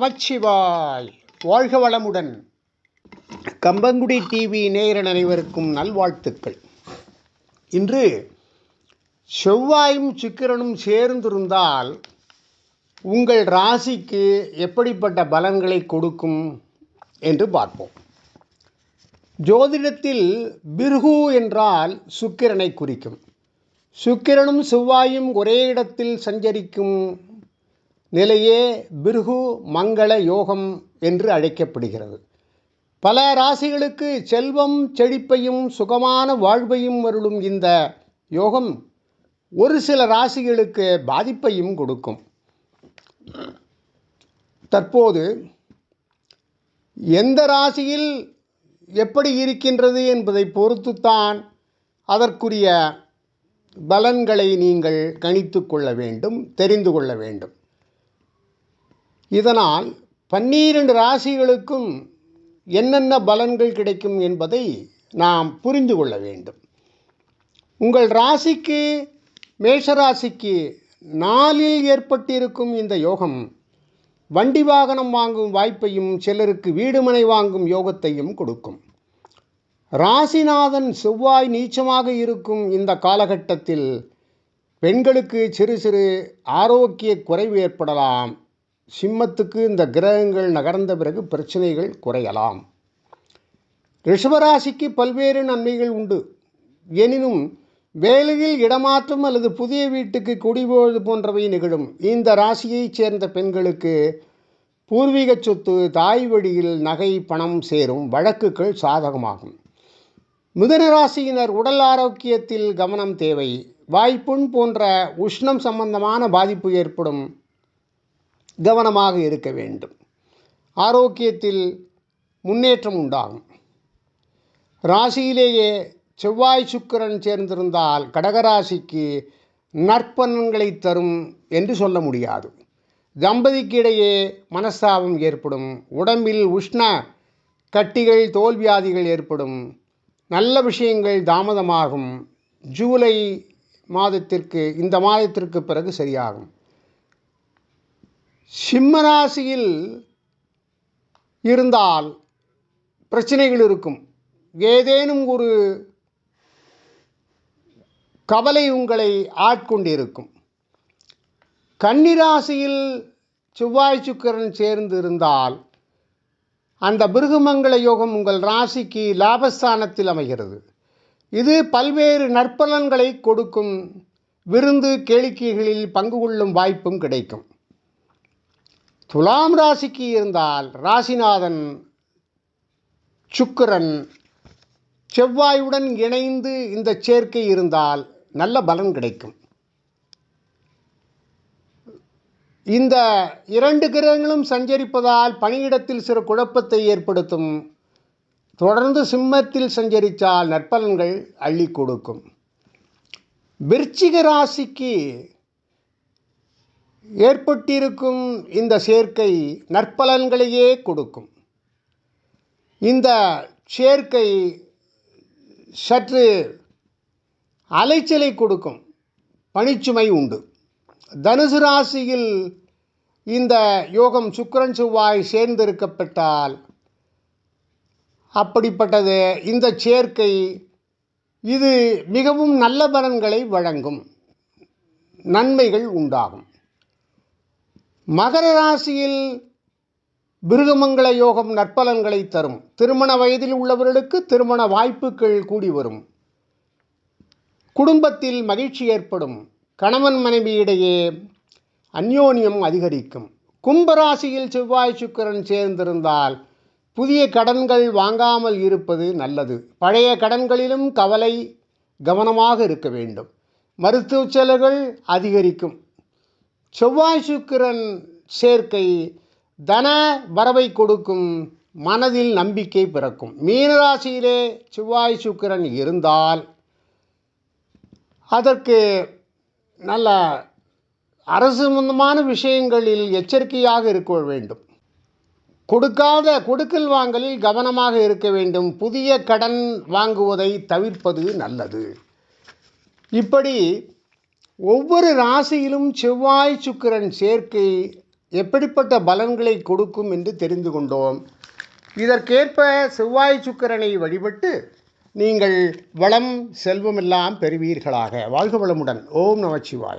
நமச்சிவாய். வாழ்க வளமுடன். கம்பங்குடி டிவி நேயர் அனைவருக்கும் நல்வாழ்த்துக்கள். இன்று செவ்வாயும் சுக்கிரனும் சேர்ந்திருந்தால் உங்கள் ராசிக்கு எப்படிப்பட்ட பலன்களை கொடுக்கும் என்று பார்ப்போம். ஜோதிடத்தில் பிருகு என்றால் சுக்கிரனை குறிக்கும். சுக்கிரனும் செவ்வாயும் ஒரே இடத்தில் சஞ்சரிக்கும் நிலையே பிருகு மங்கள யோகம் என்று அழைக்கப்படுகிறது. பல ராசிகளுக்கு செல்வம் செழிப்பையும் சுகமான வாழ்வையும் அருளும் இந்த யோகம் ஒரு சில ராசிகளுக்கு பாதிப்பையும் கொடுக்கும். தற்போது எந்த ராசியில் எப்படி இருக்கின்றது என்பதை பொறுத்துத்தான் அதற்குரிய பலன்களை நீங்கள் கணித்து கொள்ள வேண்டும் தெரிந்து கொள்ள வேண்டும். இதனால் பன்னிரண்டு ராசிகளுக்கும் என்னென்ன பலன்கள் கிடைக்கும் என்பதை நாம் புரிந்து கொள்ள வேண்டும். உங்கள் ராசிக்கு மேஷராசிக்கு நாளில் ஏற்பட்டிருக்கும் இந்த யோகம் வண்டி வாகனம் வாங்கும் வாய்ப்பையும் சிலருக்கு வீடுமனை வாங்கும் யோகத்தையும் கொடுக்கும். ராசிநாதன் செவ்வாய் நீச்சமாக இருக்கும் இந்த காலகட்டத்தில் பெண்களுக்கு சிறு சிறு ஆரோக்கிய குறைவு ஏற்படலாம். சிம்மத்துக்கு இந்த கிரகங்கள் நகர்ந்த பிறகு பிரச்சனைகள் குறையலாம். ரிஷபராசிக்கு பல்வேறு நன்மைகள் உண்டு. எனினும் வேலையில் இடமாற்றம் அல்லது புதிய வீட்டுக்கு குடிபோவது போன்றவை நிகழும். இந்த ராசியைச் சேர்ந்த பெண்களுக்கு பூர்வீக சொத்து தாய் வழியில் நகை பணம் சேரும். வழக்குகள் சாதகமாகும். மிதன ராசியினர் உடல் ஆரோக்கியத்தில் கவனம் தேவை. வாய்ப்புண் போன்ற உஷ்ணம் சம்பந்தமான பாதிப்பு ஏற்படும். கவனமாக இருக்க வேண்டும். ஆரோக்கியத்தில் முன்னேற்றம் உண்டாகும். ராசியிலேயே செவ்வாய் சுக்கிரன் சேர்ந்திருந்தால் கடகராசிக்கு நற்பலன்களை தரும் என்று சொல்ல முடியாது. தம்பதிக்கு இடையே மனஸ்தாபம் ஏற்படும். உடம்பில் உஷ்ண கட்டிகள் தோல்வியாதிகள் ஏற்படும். நல்ல விஷயங்கள் தாமதமாகும். ஜூலை மாதத்திற்கு இந்த மாதத்திற்கு பிறகு சரியாகும். சிம்மராசியில் இருந்தால் பிரச்சனைகள் இருக்கும். ஏதேனும் ஒரு கவலை உங்களை ஆட்கொண்டிருக்கும். கன்னிராசியில் செவ்வாய் சுக்கரன் சேர்ந்து இருந்தால் அந்த பிருகுமங்கள யோகம் உங்கள் ராசிக்கு லாபஸ்தானத்தில் அமைகிறது. இது பல்வேறு நற்பலன்களை கொடுக்கும். விருந்து கேளிக்கைகளில் பங்கு கொள்ளும் வாய்ப்பும் கிடைக்கும். துலாம் ராசிக்கு இருந்தால் ராசிநாதன் சுக்கிரன் செவ்வாயுடன் இணைந்து இந்த சேர்க்கை இருந்தால் நல்ல பலன் கிடைக்கும். இந்த இரண்டு கிரகங்களும் சஞ்சரிப்பதால் பணியிடத்தில் சிறு குழப்பத்தை ஏற்படுத்தும். தொடர்ந்து சிம்மத்தில் சஞ்சரித்தால் நற்பலன்கள் அள்ளி கொடுக்கும். விருச்சிக ராசிக்கு ஏற்பட்டிருக்கும் இந்த சேர்க்கை நற்பலன்களையே கொடுக்கும். இந்த சேர்க்கை சற்று அலைச்சலை கொடுக்கும். பணிச்சுமை உண்டு. தனுசு ராசியில் இந்த யோகம் சுக்கரன் செவ்வாய் சேர்ந்திருக்கப்பட்டால் அப்படிப்பட்டது இந்த சேர்க்கை இது மிகவும் நல்ல பலன்களை வழங்கும். நன்மைகள் உண்டாகும். மகர ராசியில் பிருகமங்கள யோகம் நற்பலன்களை தரும். திருமண வயதில் உள்ளவர்களுக்கு திருமண வாய்ப்புகள் கூடி வரும். குடும்பத்தில் மகிழ்ச்சி ஏற்படும். கணவன் மனைவியிடையே அந்யோன்யம் அதிகரிக்கும். கும்பராசியில் செவ்வாய் சுக்கரன் சேர்ந்திருந்தால் புதிய கடன்கள் வாங்காமல் இருப்பது நல்லது. பழைய கடன்களிலும் கவலை கவனமாக இருக்க வேண்டும். மருத்துவ செலவுகள் அதிகரிக்கும். செவ்வாய் சுக்கிரன் சேர்க்கை தன வரவை கொடுக்கும் மனதில் நம்பிக்கை பிறக்கும். மீனராசியிலே செவ்வாய் சுக்கிரன் இருந்தால் அதற்கு நல்ல அரசு சம்பந்தமான விஷயங்களில் எச்சரிக்கையாக இருக்க வேண்டும். கொடுக்காத கொடுக்கல் வாங்கலில் கவனமாக இருக்க வேண்டும். புதிய கடன் வாங்குவதை தவிர்ப்பது நல்லது. இப்படி ஒவ்வொரு ராசியிலும் செவ்வாய் சுக்கிரன் சேர்க்கை எப்படிப்பட்ட பலன்களை கொடுக்கும் என்று தெரிந்து கொண்டோம். இதற்கேற்ப செவ்வாய் சுக்கிரனை வழிபட்டு நீங்கள் வளம் செல்வமெல்லாம் பெறுவீர்களாக. வாழ்க வளமுடன். ஓம் நமச்சிவாய